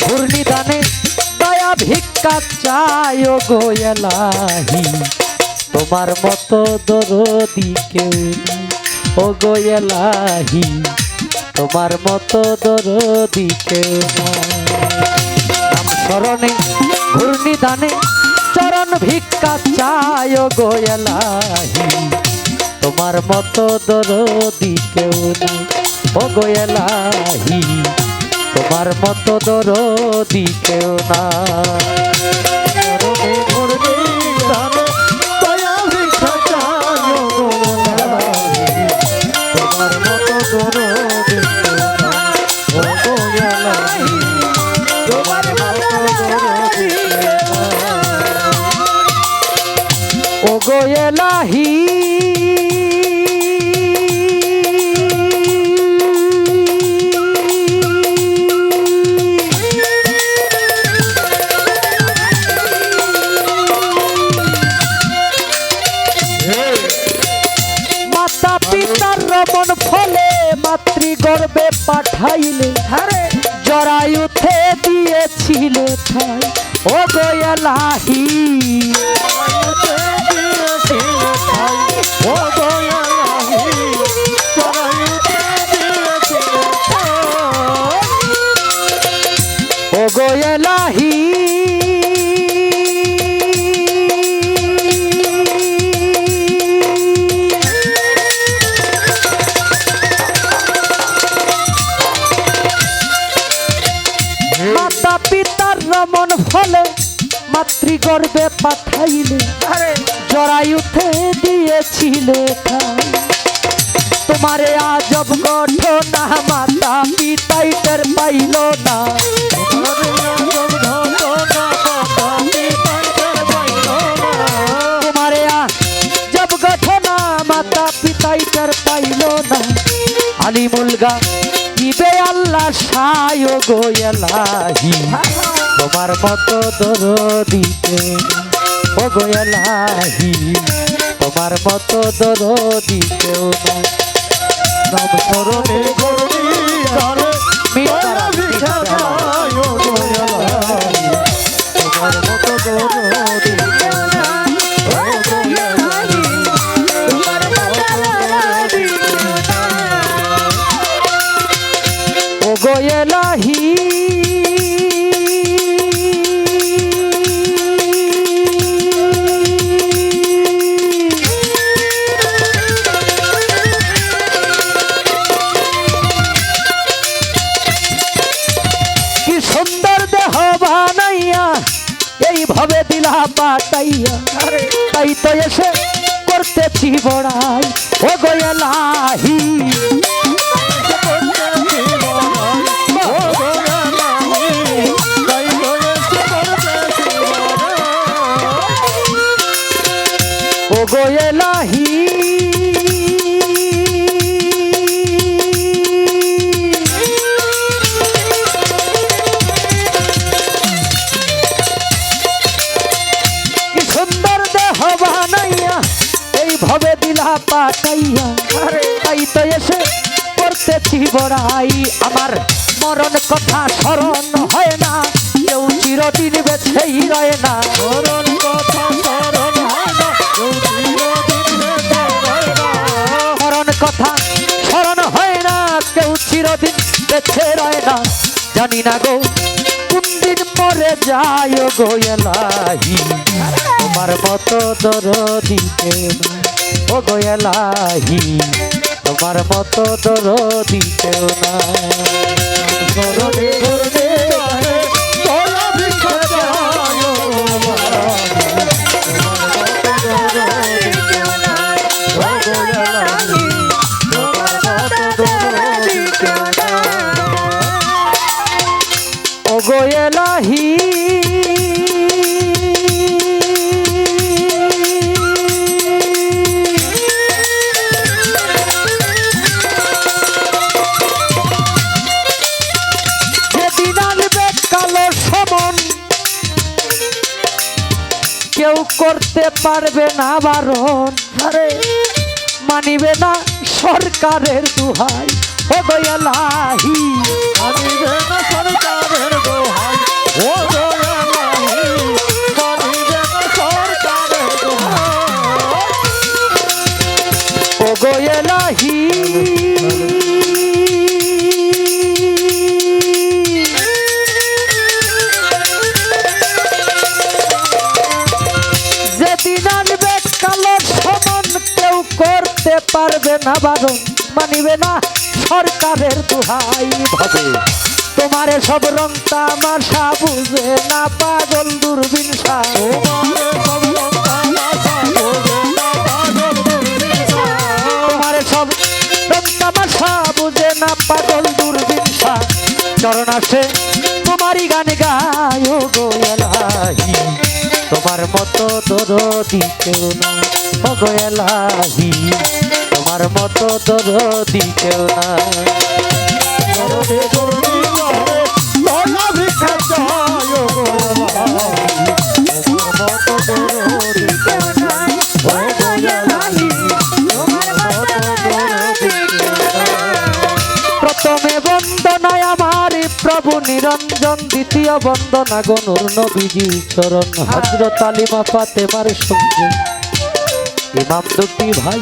ঘূর্ণিদানে দয়া ভিক্ষা চায় ও গোয়েলাহি তোমার মতো দরদি কেউ ও গোয়েলাহি তোমার মতো দরদি কেউ নাম স্মরণে ঘূর্ণিদানে চরণ ভিক্ষা চায় ও গোয়েলাহি তোমার মতো দরদি কেউ ও গোয়েলাহি তোমার মতো দরদি কেউ না। ফলে মাতৃ গর্বে পাঠাইলে জরায়ুতে দিয়েছিল ঠাই। ও গোয়ালাহি মাতা পিতার রমন ফলে মাতৃগর্ভে পাঠাইলে। জরায়ুতে দিয়েছিল। তোমারে আজব ঘটনা মাতা পিতাই টের পাইল না। তোমারে আজব ঘটনা মাতা পিতাই টের পাইল না। আলিমুলগা আল্লাহ সায় গোয়ালাহি তোমার মতো দরদিতে, ও গোয়ালাহি তোমার মতো নব না নাম স্মরণে করবি এইভাবে দিলা পাটাইয়া তাই তো এসে করতেছি বড়াই। ও গোয়েলাহি করতেছি আমার মরণ কথা স্মরণ হয় না। কেউ চিরদিন বেছেই রয় না। মরণ কথা স্মরণ হয় না। কেউ মরণ কথা চিরদিন বেছে রয় না। জানি না গো, কোন দিন মরে যায় ও গোয়েলাহি তোমার মতো দরদিতে। ও গোয়েলাহি তোমার মতো দরদিতেও না কেউ করতে পারবে না বারণ। আরে। মানিবে না সরকারের দুহাই। ও দয়ালাহি। মানিবে না না বারণ মানিবে না সরকারের দুহাই ভাবে। তোমার সব রং তামাশা বুঝে না, পাগল দূরবিন সা। মতো দরদি কেউ না। ও গো এলাহি তোমার মতো দরদি কেউ না। প্রথমে নিরঞ্জন দ্বিতীয় বন্দনা গনুর নবীজি চরণ। হজরত আলিমা ফাতেমার সঙ্গে। ইমাম দুটি ভাই,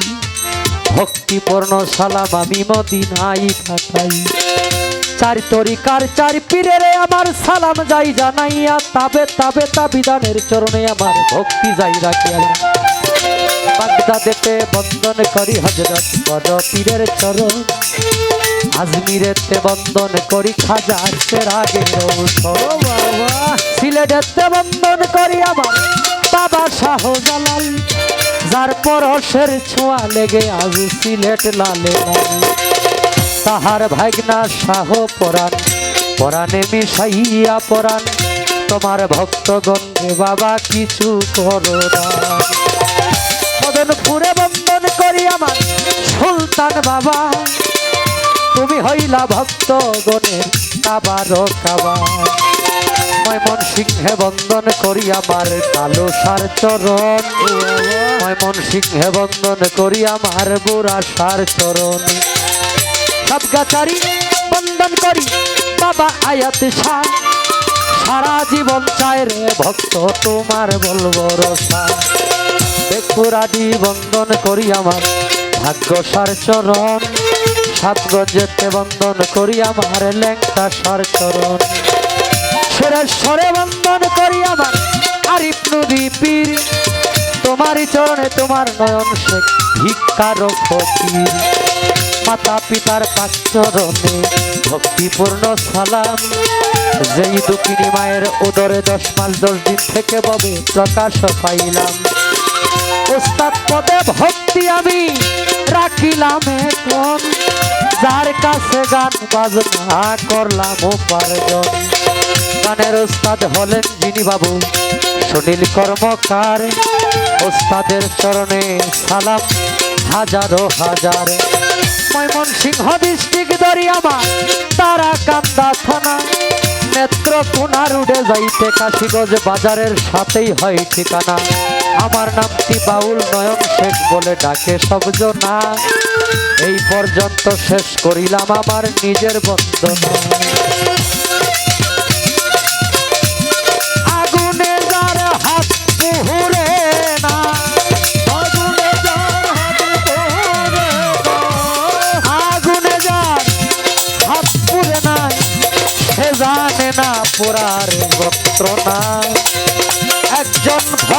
ভক্তিপূর্ণ সালাম আমি মদিনাই পাঠাই। চার তরিকার চার পীরেরে আমার সালাম যাই জানাইয়া, তাবে তাবে তাবিদানের চরণে আমার ভক্তি যাই রাখি আমার বাগদাদেতে বন্দন করি হজরত বড় পীরের চরণ। আজমিরেতে বন্দন করি খাজা আগে সিলেটেতে বন্দন করি আমার বাবা শাহ জালাল যার পরশের ছোঁয়া লেগে আজ সিলেট লালে তাহার ভাগনা শাহ পরাণ পরাণে মিশাইয়া পরাণ। তোমার ভক্তগণে বাবা কিছু করো না। মদনপুরে বন্দন করি আমার সুলতান বাবা। তুমি হইলা ভক্ত গণের কাবার কাবা ময়মন সিংহে বন্দন করি আমার কালো সার চরণ। ময়মন সিংহে বন্দন করি আমার বুড়া সার চরণ। সবগাছারি বন্দন করি বাবা আয়াত সার সারা জীবন চায় রে ভক্ত তোমার বলব রসা বেকুরাদি বন্দন করি আমার ভাগ্য সার চরণ। সাতগঞ্জেতে বন্দন করি আমার ল্যাংটা সার চরণ। সুরেশ্বরে বন্দন করি আমার আরিফ নদী পীর। তোমারই চরণে তোমার নয়ন শেখ ভিক্ষার ফকির। মাতা পিতার পাচরণে ভক্তিপূর্ণ সালাম। যেই দুঃখিনী মায়ের উদরে দশ মাস দশ দিন থেকে ববে প্রকাশ পাইলাম। ওস্তাদ পদে ভক্তি আমি রাখিলাম এখন। যার কাছে গান বাজনা করলাম উপার্জন। গানের ওস্তাদ হলেন যিনি বাবু। সুনীল কর্মকার, ওস্তাদের চরণে সালাম হাজারো হাজার। ময়মন সিংহ ডিস্ট্রিক্ট দরিয়ামা তারা কান্দা থানা। নেত্রকোনা রুডে যাইতে কাশিগঞ্জ বাজারের সাথেই হয় ঠিকানা। আমার নামটি বাউল নয়ন শেখ বলে ডাকে সবজনা এই পর্যন্ত শেষ করিলাম আমার নিজের বন্দনা। যার হাত পুহুরে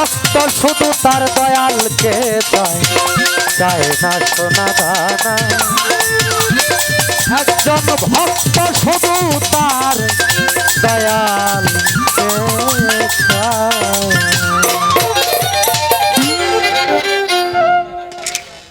ভক্ত শুধু তার দয়ালকে চায়। চায় না সোনা দানা। একজন ভক্ত শুধু তার দয়ালকে চায়।